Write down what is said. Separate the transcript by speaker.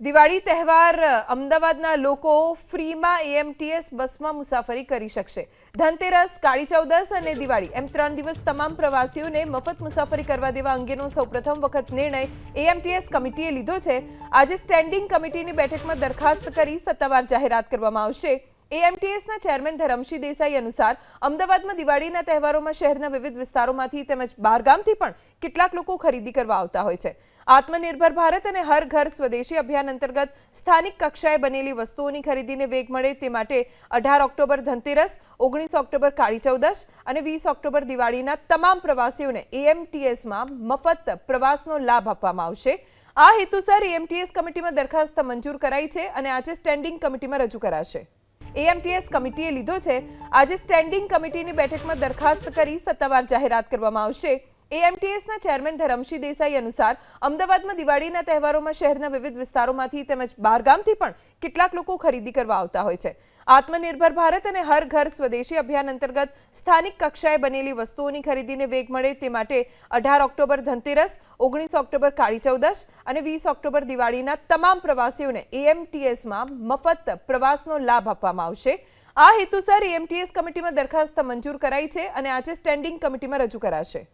Speaker 1: દિવાળી તહેવાર અમદાવાદના લોકો ફ્રીમાં એએમટીએસ બસમાં મુસાફરી કરી શકશે. ધનતેરસ, કાળી ચૌદસ અને દિવાળી એમ ત્રણ દિવસ તમામ પ્રવાસીઓને મફત મુસાફરી કરવા દેવા અંગેનો સૌપ્રથમ વખત નિર્ણય એએમટીએસ કમિટીએ લીધો છે. આજે સ્ટેન્ડિંગ કમિટીની બેઠકમાં દરખાસ્ત કરી સત્તાવાર જાહેરાત કરવામાં આવશે. એએમટીએસના ચેરમેન ધરમશી દેસાઈ અનુસાર અમદાવાદમાં દિવાળીના તહેવારોમાં શહેરના વિવિધ વિસ્તારોમાંથી તેમજ બહારગામથી પણ કેટલાક લોકો ખરીદી કરવા આવતા હોય છે. આત્મનિર્ભર ભારત અને હર ઘર સ્વદેશી અભિયાન અંતર્ગત સ્થાનિક કક્ષાએ બનેલી વસ્તુઓની ખરીદીને વેગ મળે તે માટે અઢાર ઓક્ટોબર ધનતેરસ, ઓગણીસ ઓક્ટોબર કાળી ચૌદશ અને વીસ ઓક્ટોબર દિવાળીના તમામ પ્રવાસીઓને એએમટીએસમાં મફત પ્રવાસનો લાભ આપવામાં આવશે. આ હેતુસર એએમટીએસ કમિટીમાં દરખાસ્ત મંજૂર કરાઈ છે અને આજે સ્ટેન્ડિંગ કમિટીમાં રજૂ કરાશે. એએમટીએસ કમિટીએ લીધો છે. આજે સ્ટેન્ડિંગ કમિટીની બેઠકમાં દરખાસ્ત કરી સત્તાવાર જાહેરાત કરવામાં આવશે. એએમટીએસના ચેરમેન ધરમશી દેસાઈ અનુસાર અમદાવાદમાં દિવાળીના તહેવારોમાં શહેરના વિવિધ વિસ્તારોમાંથી તેમજ બહારગામથી પણ કેટલાક લોકો ખરીદી કરવા આવતા હોય છે. આત્મનિર્ભર ભારત અને હર ઘર સ્વદેશી અભિયાન અંતર્ગત સ્થાનિક કક્ષાએ બનેલી વસ્તુઓની ખરીદીને વેગ મળે તે માટે અઢાર ઓક્ટોબર ધનતેરસ, ઓગણીસ ઓક્ટોબર કાળી ચૌદશ અને વીસ ઓક્ટોબર દિવાળીના તમામ પ્રવાસીઓને એએમટીએસમાં મફત પ્રવાસનો લાભ આપવામાં આવશે. આ હેતુસર એએમટીએસ કમિટીમાં દરખાસ્ત મંજૂર કરાઈ છે અને આજે સ્ટેન્ડિંગ કમિટીમાં રજૂ કરાશે.